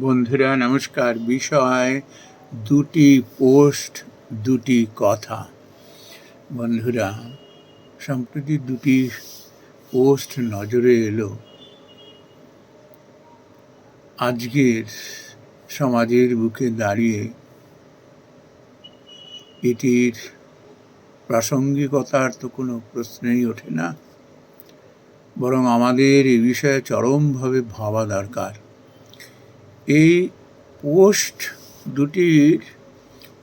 বন্ধুরা, নমস্কার। বিষয় দুটি পোস্ট, দুটি কথা। বন্ধুরা, সম্প্রতি দুটি পোস্ট নজরে এলো। আজকের সমাজের বুকে দাঁড়িয়ে এটির প্রাসঙ্গিকতার তো কোনো প্রশ্নই ওঠে না, বরং আমাদের এ বিষয়ে চরমভাবে ভাবা দরকার। এই পোস্ট দুটির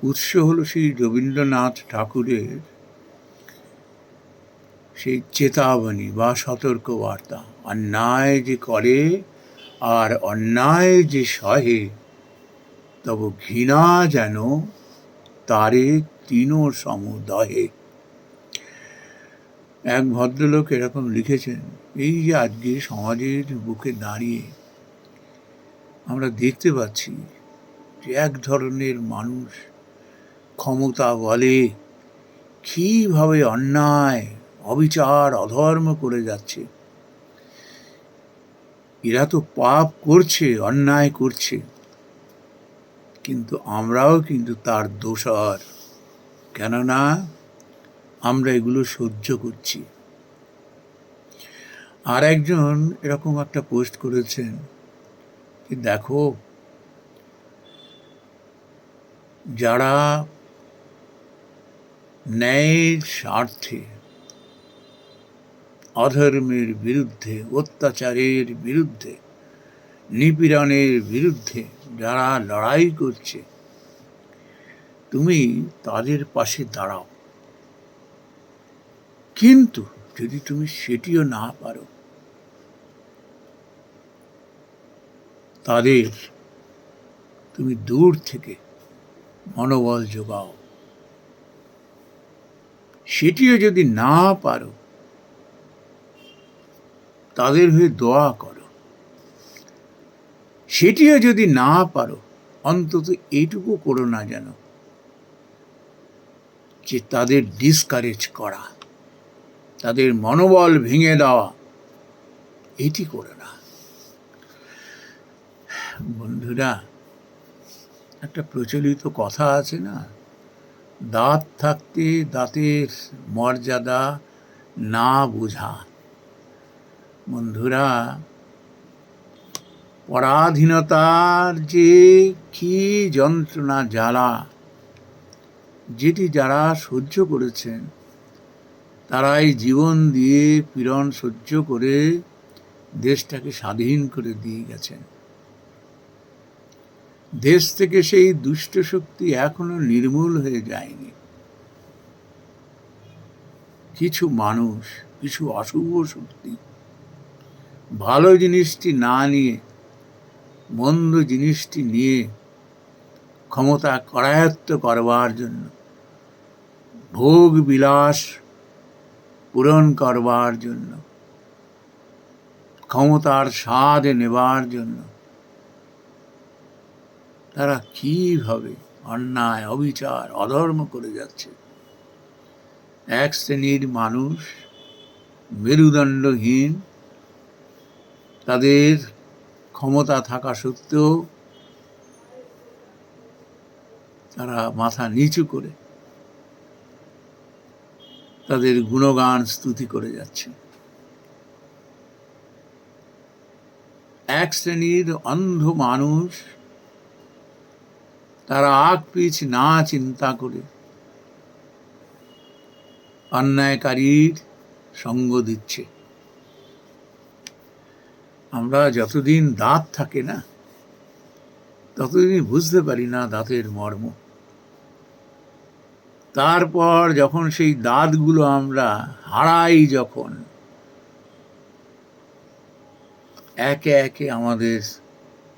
উৎস হলো সেই রবীন্দ্রনাথ ঠাকুরের সেই চেতাবনী বা সতর্কবার্তা। অন্যায় যে করে আর অন্যায় যে সহে, তব ঘৃণা যেন তারে তিন সমুদয়ে এক ভদ্রলোক এরকম লিখেছেন, এই যে আজকে সমাজের বুকে দাঁড়িয়ে আমরা দেখতে পাচ্ছি যে এক ধরনের মানুষ ক্ষমতা বলে কীভাবে অন্যায়, অবিচার, অধর্ম করে যাচ্ছে। এরা তো পাপ করছে, অন্যায় করছে। কিন্তু আমরাও কিন্তু তার দোষর। কেননা আমরা এগুলো সহ্য করছি। আর একজন এরকম একটা পোস্ট করেছেন যে দেখো যারা ন্যায়ের স্বার্থে অধর্মের বিরুদ্ধে অত্যাচারের বিরুদ্ধে নিপীড়নের বিরুদ্ধে যারা লড়াই করছে তুমি তাদের পাশে দাঁড়াও কিন্তু যদি তুমি সেটিও না পারো তাদের তুমি দূর থেকে মনোবল যোগাও। সেটিও যদি না পারো, তাদের হয়ে দোয়া করো। সেটিও যদি না পারো, অন্তত এইটুকু করো না যেন যে তাদের ডিসকারেজ করা, তাদের মনোবল ভেঙে দেওয়া, এটি করো না। বন্ধুরা, একটা প্রচলিত কথা আছে না? দাঁত থাকতে দাঁতের মর্যাদা না বোঝা। বন্ধুরা, পরাধীনতার যে কি যন্ত্রণা জ্বালা যেটি যারা সহ্য করেছেন, তারাই জীবন দিয়ে পীড়ন সহ্য করে দেশটাকে স্বাধীন করে দিয়ে গেছেন। দেশ থেকে সেই দুষ্ট শক্তি এখনও নির্মূল হয়ে যায়নি। কিছু মানুষ, কিছু অশুভ শক্তি, ভালো জিনিসটি না নিয়ে, মন্দ জিনিসটি নিয়ে ক্ষমতা করায়ত্ত করবার জন্য, ভোগ বিলাস পূরণ করবার জন্য, ক্ষমতার স্বাদ নেবার জন্য তারা কীভাবে অন্যায়, অবিচার, অধর্ম করে যাচ্ছে? এক শ্রেণির মানুষ মেরুদণ্ডহীন, তাদের ক্ষমতা থাকা সত্ত্বেও তারা মাথা নিচু করে তাদের গুণগান স্তুতি করে যাচ্ছে। এক শ্রেণির অন্ধ মানুষ তারা আগ না চিন্তা করে। অন্যায়কারীর সঙ্গ দিচ্ছে। আমরা যতদিন দাঁত থাকে না ততদিন বুঝতে পারি না দাঁতের মর্ম। তারপর যখন সেই দাঁতগুলো আমরা হারাই যখন, একে একে আমাদের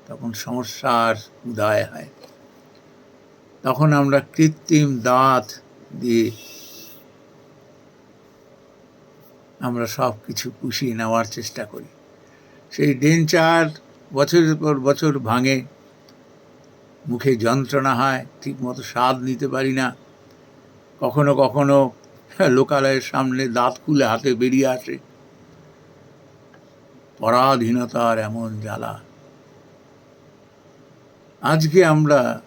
তখন সমস্যার উদয় হয়। তখন আমরা কৃত্রিম দাঁত দিয়ে আমরা সব কিছু পুষিয়ে নেওয়ার চেষ্টা করি। সেই ডেঞ্চার বছরের পর বছর ভাঙে, মুখে যন্ত্রণা হয় ঠিক মতো স্বাদ নিতে পারি না। কখনো কখনো লোকালয়ের সামনে দাঁত খুলে হাতে বেরিয়ে আসে। পরাধীনতার এমন জ্বালা। আজকে আমরা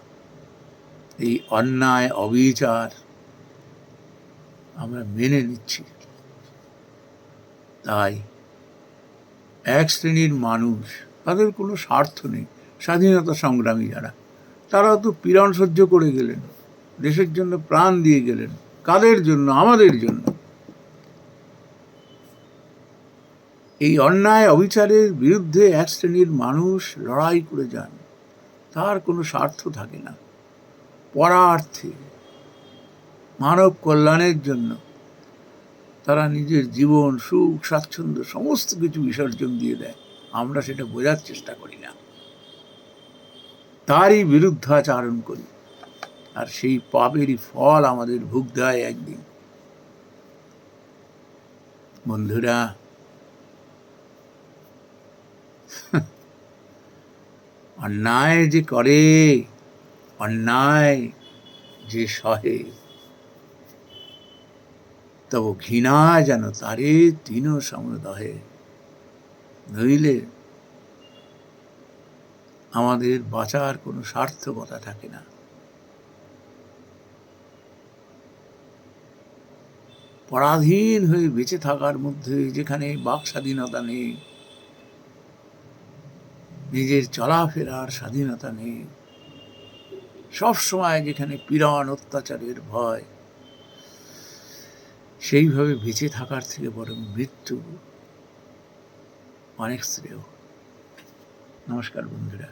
এই অন্যায়, অবিচার আমরা মেনে নিচ্ছি। তাই এক শ্রেণির মানুষ, তাদের কোনো স্বার্থ নেই। স্বাধীনতা সংগ্রামী যারা, তারা তো পীড়ন সহ্য করে গেলেন, দেশের জন্য প্রাণ দিয়ে গেলেন, কাদের জন্য? আমাদের জন্য। এই অন্যায়, অবিচারের বিরুদ্ধে এক শ্রেণির মানুষ লড়াই করে যান, তার কোনো স্বার্থ থাকে না। পরার্থে মানব কল্যাণের জন্য তারা নিজের জীবন, সুখ, স্বাচ্ছন্দ্য, সমস্ত কিছু বিসর্জন দিয়ে দেয়। আমরা সেটা বোঝার চেষ্টা করি না। তারই বিরুদ্ধাচারণ করি। আর সেই পাপেরই ফল আমাদের ভুগতে হয় একদিন। বন্ধুরা, অন্যায় যে করে অন্যায় যে সহে, তব ঘৃণা যেন তারে তিন সমদহে। নইলে আমাদের বাঁচার কোনো সার্থকতা থাকে না। পরাধীন হয়ে বেঁচে থাকার মধ্যে যেখানে বাক স্বাধীনতা নেই, নিজের চলাফেরার স্বাধীনতা নেই সব সময় যেখানে পীড়ন, অত্যাচারের ভয়, সেইভাবে বেঁচে থাকার থেকে বরং মৃত্যু অনেক শ্রেয়। নমস্কার বন্ধুরা।